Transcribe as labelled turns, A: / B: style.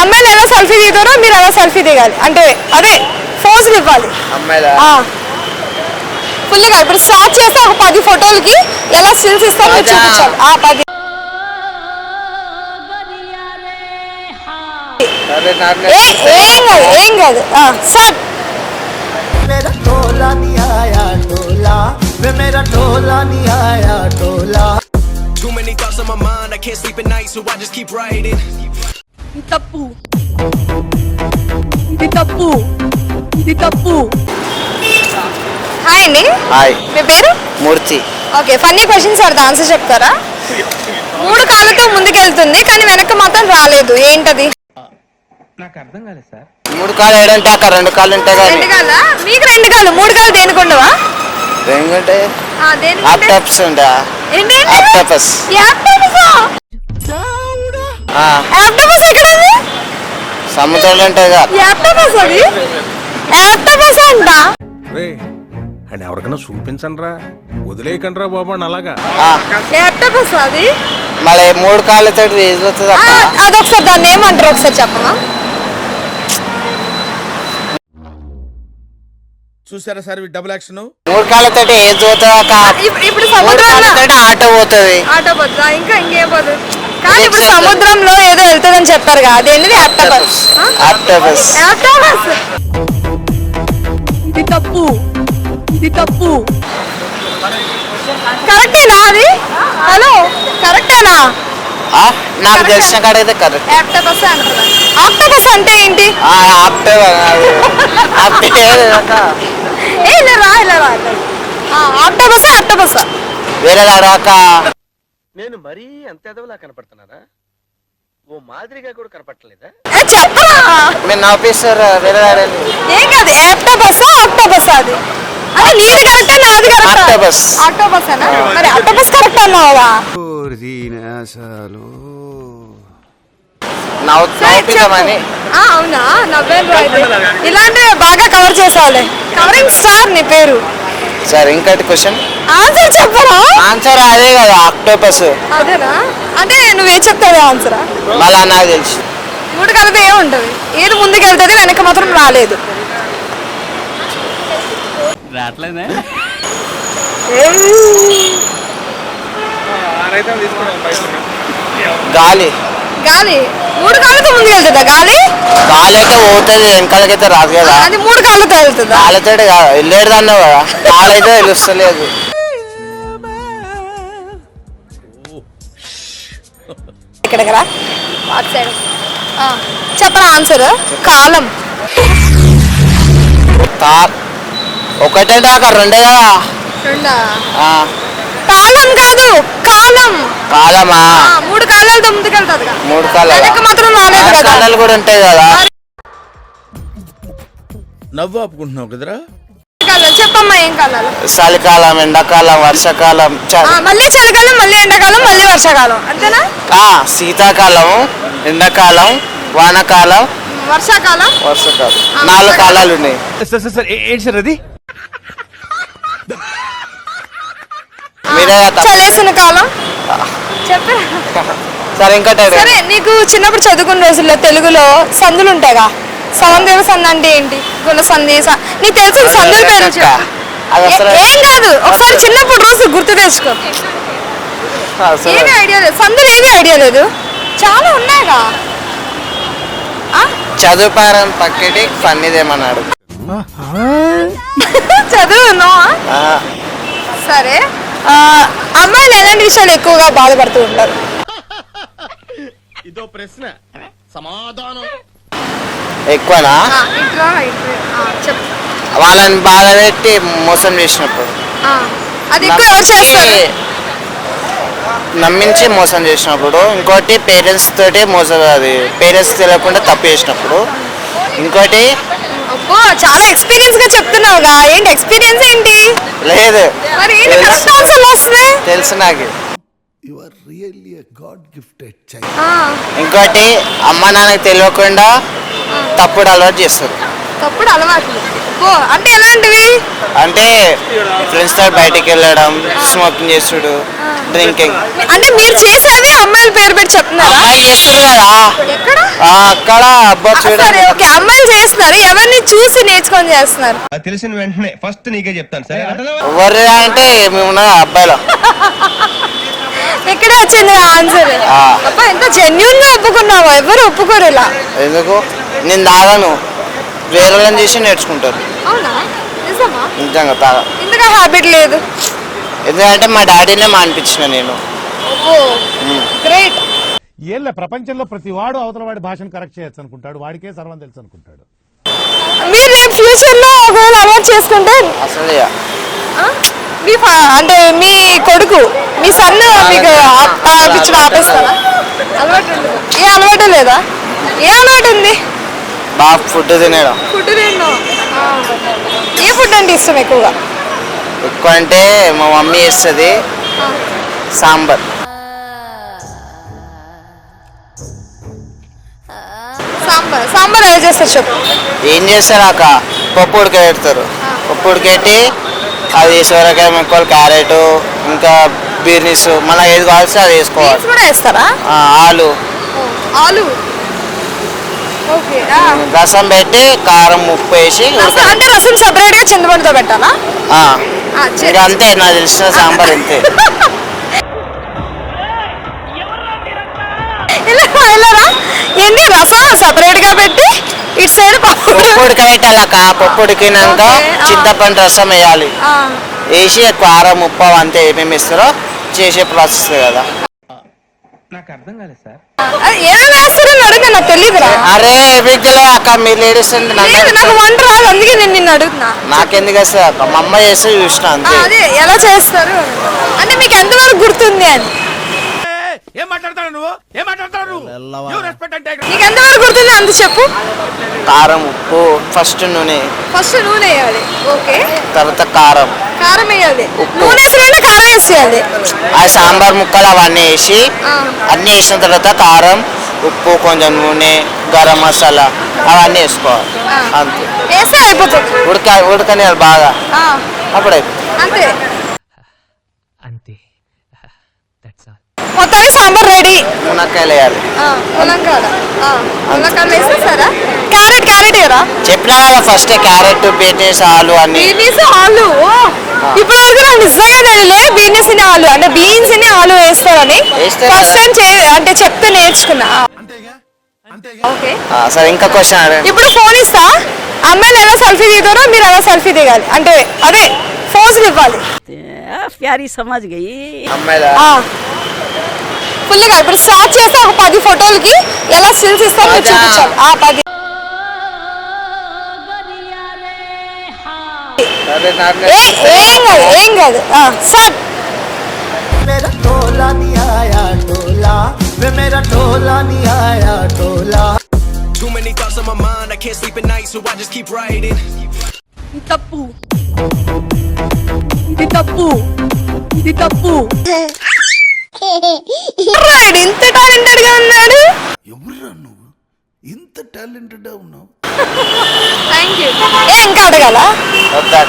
A: అమ్మాయిలు ఎలా సెల్ఫీ దిగుతారో మీరు ఎలా సెల్ఫీ దిగాలి అంటే అదే ఫోజులు ఇవ్వాలి
B: అమ్మాయిలా
A: ఫుల్గా ఇప్పుడు స్టార్ట్ చేస్తే ఒక పది ఫోటోలకి ఎలా స్టిల్స్ ఇస్తారో మీరు
B: పదా?
A: చూపించాలి ఆ పది
B: సరే నాకు
A: ఏ ఏం కాదు ఏం కాదు స్టార్ట్
C: मेरा टोला नहीं आया टोला वे मेरा टोला नहीं आया टोला
D: Too many thoughts on my mind, I can't sleep at night, so I just keep writing.
E: తప్పు. ఇది తప్పు. ఇది తప్పు.
A: హాయ్ అండి.
B: హాయ్
A: మీ పేరు?
B: మూర్తి.
A: ఓకే ఫన్నీ క్వశ్చన్స్ అడితే ఆన్సర్ చెప్తారా? మూడు కాళ్ళతో ముందుకెళ్తుంది కానీ వెనక్కి మాత్రం రాలేదు. ఏంటది?
B: మూడు కాళ్ళు ఏడంటే అక్కడ రెండు కాళ్ళు ఉంటాయి
A: రెండు కాళ్ళ? మీకు రెండు కాళ్ళు మూడు కాళ్ళు దేనికి ఉండవా
B: ఏంటంటే
A: ఆ, దేనికి
B: హాఫ్
A: ఉంటాయి?
B: టాప్స్ ఉంటా
A: ఏంటి యాప్టోపసా? యాప్టోపస్ ఎక్కడ ఉంది?
B: సముద్రంలో
A: అది? అంట?
F: అని ఎవరికైనా చూపించండి రా వదిలేయకండి రా బాబు అని అలాగా.
A: అది?
B: మళ్ళీ మూడు కాళ్ళతో
A: అదొకసారి దాన్ని ఏమంటారు? ఒకసారి చెప్పమా
F: చూసారా సార్ డబుల్ యాక్షన్
B: మూడు కాళ్ళతో అక్క
A: ఇప్పుడు
B: ఆటో పోతుంది.
A: ఆటో పోతుందా? ఇంకా ఇంకేం పోతుంది కానీ ఇప్పుడు సముద్రంలో ఏదో వెళ్తుందని చెప్పారు కదా అదేంటిది?
B: టాపస్
A: యాప్టోపస్
E: ఇది తప్పు. ఇది తప్పు.
A: కరెక్టేనా అది? హలో కరెక్టేనా?
B: నాకు తెలిసిన కాడైతే కరెక్ట్.
A: అంటారు ఆక్టోపస్ అంటే ఏంటి?
B: హాఫ్ హాఫ్
A: ఏ ఇలా
G: నేను మరీ అంత ఎదవలా కనపడుతున్నారా ఓ మాదిరిగా కూడా కనపడలేదా
A: చెప్పరా!
B: మీరు నవ్విస్తారు వేరే
A: ఏం కాదు అది. అది నీది కరెక్టే నాది కరెక్ట్?
B: Octopus.
A: ఆక్టోపస్ అనా మరి కరెక్ట్ అన్నావా?
B: నవ్వుతామని
A: అవునా? ఇలాంటివి బాగా కవర్ చేసావులే కవరింగ్ స్టార్ నీ పేరు.
B: సరే ఇంకటి క్వశ్చన్
A: ఆన్సర్ చెప్పరా?
B: ఆన్సర్ అదే ఆక్టోపస్
A: అదేనా? అంటే నువ్వే చెప్తావే ఆన్సరా?
B: మళ్ళా నాకు తెలుసు.
A: మూడు కలిపి ఏముంటది? ఏది ముందుకు వెళ్తుంది వెనక మాత్రం రాలేదు.
B: గాలి.
A: గాలి? మూడు కాళ్ళతో ముందుకు వెళ్తుందా గాలి?
B: గాలి అయితే పోతుంది వెనకాలకైతే రాదు కదా.
A: అది మూడు కాళ్ళతో వెళ్తుందా?
B: గాలితో కాదు వెళ్ళేడు అన్నావు కదా. గాలైతే తెలుస్తలేదు.
A: చెప్పరా ఆన్సర్. కాలం.
B: తా ఒకటంటే అక్కడ రెండే కదా?
A: రెండా? కాలం కాదు కాలం.
B: కాలమా?
A: మూడు వెళ్తుంది
B: మూడు కాలాలా?
A: మాత్రం కదా.
B: కాలాలు కూడా ఉంటాయి కదా?
F: నవ్వు ఆపుకుంటున్నావు కదరా?
A: కాలాలు చెప్పమ్మా ఏం కాలాలు?
B: చలికాలం ఎండాకాలం వర్షాకాలం చ-
A: ఆ, మళ్ళీ చలికాలం మళ్ళీ ఎండాకాలం మళ్ళీ వర్షాకాలం అంతేనా?
B: ఆ, శీతాకాలం ఎండాకాలం వానాకాలం
A: వర్షాకాలం.
B: వర్షాకాలం. నాలుగు. కాలాలు ఉన్నాయి.
F: సార్ సార్ సార్ ఏంటి సార్ అది?
B: మీరే తప్ప.
A: చలేసిన కాలం. చెప్పరా
B: సరే ఇంకా
A: సరే నీకు చిన్నప్పుడు చదువుకున్న రోజుల్లో తెలుగులో సందులు ఉంటాయిగా. సమందేవ సంధి అంటే ఏంటి? గుణ సంధి స- నీకు తెలిసిన సందుల పేరు ఏ- కాదు. ఒకసారి చిన్నప్పుడు రోజు గుర్తు తెచ్చుకో. ఏమీ ఐడియా లేదు. సందులు ఏమీ ఐడియా లేదు. చాలా ఉన్నాయిగా ఆ?
B: చదువు పారం పక్కటి పన్నిదేమన్నాడు
A: చదువు
B: ఆ,
A: సరే. అమ్మాయిలు ఎలాంటి విషయాలు ఎక్కువగా బాధపడుతూ ఉంటారు?
F: ఇదో ప్రశ్న. సమాధానం.
B: ఎక్కువనా?
A: ఆ, ఇట్రా, ఇట్రా. ఆ, చెప్పు.
B: వాళ్ళని బాధ పెట్టి మోసం చేసినప్పుడు.
A: ఆ, అది ఎక్కువ ఎవరు చేస్తారు?
B: నమ్మించి- మోసం చేసినప్పుడు ఇంకోటి పేరెంట్స్ తోటి మోసం అది పేరెంట్స్ తెలియకుండా తప్పు చేసినప్పుడు. ఇంకోటి
A: అబ్బో చాలా ఎక్స్పీరియన్స్గా చెప్తున్నావుగా. ఏంటి ఎక్స్పీరియన్స్ ఏంటి?
B: లేదు.
A: మరి ఏంటి కరెక్ట్
B: తెలుసు నాకు.
C: You are really a God gifted child.
A: ఆ,
B: ఇంకోటి అమ్మ నాన్నకి తెలియకుండా తప్పుడు అలవాటు చేస్తారు.
A: తప్పుడు అలవాట్లు. ఓ అంటే ఎలాంటివి?
B: అంటే ఫ్రెండ్స్తో బయటికి వెళ్ళడం స్మోకింగ్ చేసుడు డ్రింకింగ్
A: అంటే మీరు చేసేది అమ్మాయిల పేరు పెట్టి చెప్తున్నారా?
B: అమ్మాయి చేస్తారు కదా.
A: ఎక్కడ?
B: ఆ, అక్కడ అబ్బా
A: ఆ, సరే
B: చూడండి
A: ఓకే అమ్మాయిలు చేస్తున్నారు. ఎవరిని చూసి నేర్చుకొని చేస్తున్నారు?
H: అది తెలిసిన వెంటనే ఫస్ట్ నీకే చెప్తాను సరే?
B: ఎవరు అంటే మేము అబ్బాయిలో.
A: ఇక్కడే వచ్చింది ఆన్సర్
B: ఆ.
A: అబ్బా ఎంత జెన్యున్గా ఒప్పుకున్నావు. ఎవరు ఒప్పుకోరు ఇలా.
B: ఎందుకు? నేను తాగను. వేరే చేసి నేర్చుకుంటారు.
A: అవునా? నిజమా?
B: నిజంగా తాగ
A: హ్యాబిట్ లేదు.
B: ఎందుకంటే మా డాడీనే మానిపించిన నేను.
A: ఓ గ్రేట్
I: ఏళ్ళ ప్రపంచంలో ప్రతి వాడు అవతల వాడి భాషను కరెక్ట్ చేయొచ్చు అనుకుంటాడు వాడికే సర్వం తెలుసు అనుకుంటాడు
A: మీరు రేపు ఫ్యూచర్లో ఒకవేళ అలవాటు చేసుకుంటే
B: అసలు.
A: మీ అంటే మీ కొడుకు మీ సన్ మీకు ఆ- తాపించడం ఆపేస్తారా? అలవాటు. ఏ అలవాటు లేదా? ఏ అలవాటు ఉంది?
B: బాగా ఫుడ్ తినడం
A: ఫుడ్ తిన్నో. ఏ ఫుడ్ అంటే ఇష్టం ఎక్కువగా?
B: ఎక్కువ అంటే మా మమ్మీ చేస్తుంది సాంబార్.
A: సాంబార్. సాంబార్ ఎలా చేస్తారు చెప్పు.
B: ఏం చేస్తారు అక్క? పప్పు ఉడకబెడతారు. పప్పు ఉడకెట్టి అది సోరకాయ ముక్కలు క్యారెట్ ఇంకా బీర్నీస్ మళ్ళీ ఏది కావాల్సి అది వేసుకోవాలి.
A: కూడా వేస్తారా?
B: ఆలు.
A: ఆలు.
B: రసం పెట్టి కారం ఉప్పు వేసి
A: రసం అంటే రసం సపరేట్గా చింతపండుతో పెట్టాలా?
B: ఇంకా అంతే నాకు తెలిసిన సాంబార్ అంతే
A: ఏంటి రసం సపరేట్గా పెట్టి ఇటు సైడ్ పప్పు
B: పప్పు ఉడకబెట్టాలక్క పప్పు ఉడికినాక. చింతపండు రసం వేయాలి.
A: ఆ,
B: వేసి కారం ఉప్పు అంతే ఏమేమి ఇస్తారో చేసే ప్రాసెస్ కదా.
A: అది ఏమేమి అడిగా నాకు తెలియదురా
B: అరే తెలియదు అక్క మీరు లేడీస్
A: లేదు నాకు వంట రాదు అందుకే నేను నిన్ను అడుగుతున్నా.
B: నాకెందుకు వస్తుంది అక్క? మా అమ్మ చేస్తే చూసిన అంతే.
A: అదే ఎలా చేస్తారు? అంటే మీకు ఎంతవరకు గుర్తుంది అని.
F: ఏం మాట్లాడతాడు నువ్వు? ఏం మాట్లాడతాడు నువ్వు? రెస్పెక్ట్ అంటే
A: నీకు ఎంతవరకు గుర్తుంది అంత చెప్పు.
B: కారం ఉప్పు ఫస్ట్ నూనె.
A: ఫస్ట్ నూనె వేయాలి. ఓకే
B: తర్వాత కారం.
A: కారం వేయాలి. నూనె వేసిన కారం వేసేయాలి
B: ఆ సాంబార్ ముక్కలు అవన్నీ వేసి. అన్నీ వేసిన తర్వాత కారం ఉప్పు కొంచెం నూనె గరం మసాలా అవన్నీ వేసుకోవాలి. అంతే.
A: వేస్తే అయిపోతుంది.
B: ఉడక ఉడకని బాగా.
A: ఆ,
B: అప్పుడు అయిపోతుంది.
A: అంతే.
J: అంతే. దట్స్ ఆల్
A: మొత్తానికి సాంబార్ రెడీ.
B: మునక్కాయలు. వేయాలి
A: ములంకాడ వేస్తే సరే క్యారెట్ క్యారెట్ ఇరా
B: చెప్పినా కదా ఫస్ట్ క్యారెట్ బీట్రూట్స్ ఆలు అన్ని
A: బీనీస్ ఆలు? ఇప్పుడు వరకు నాకు నిజంగా తెలియలే బీనీస్ని ఆలు. అంటే బీన్స్ని ఆలు వేస్తారని.
B: వేస్తారు
A: ఫస్ట్ టైం చే- అంటే చెప్తే నేర్చుకున్నా. ఓకే
B: ఆ, సరే ఇంకా క్వశ్చన్ అడగండి
A: ఇప్పుడు ఫోన్ ఇస్తా అమ్మాయిలు ఎలా సెల్ఫీ దిగుతారో మీరు ఎలా సెల్ఫీ దిగాలి అంటే అదే ఫోజులు ఇవ్వాలి
E: प्यारी समझ गई
B: అమ్మాయిల
A: ఫుల్గా ఇప్పుడు స్టార్ట్ చేస్తే ఒక పది ఫోటోలకి ఎలా స్టిల్స్ ఇస్తారో మీరు
B: పదా?
A: చూపించాలి ఆ పది
B: సరే నాకు
A: ఏ ఏం కాదు ఏం కాదు స్టార్ట్
C: मेरा टोला नहीं आया टोला वे मेरा टोला नहीं आया टोला
D: Too many thoughts on my mind, I can't sleep at night, so I just keep writing.
E: ఇది తప్పు ఇది తప్పు ఇది తప్పు
A: రాయుడు ఇంత టాలెంటెడ్ గా ఉన్నాడు
C: ఎవర్రా నువ్వు ఇంత టాలెంటెడ్ ఉన్నావు
A: థ్యాంక్ యూ ఏ ఇంకా అడగాల
B: వద్దా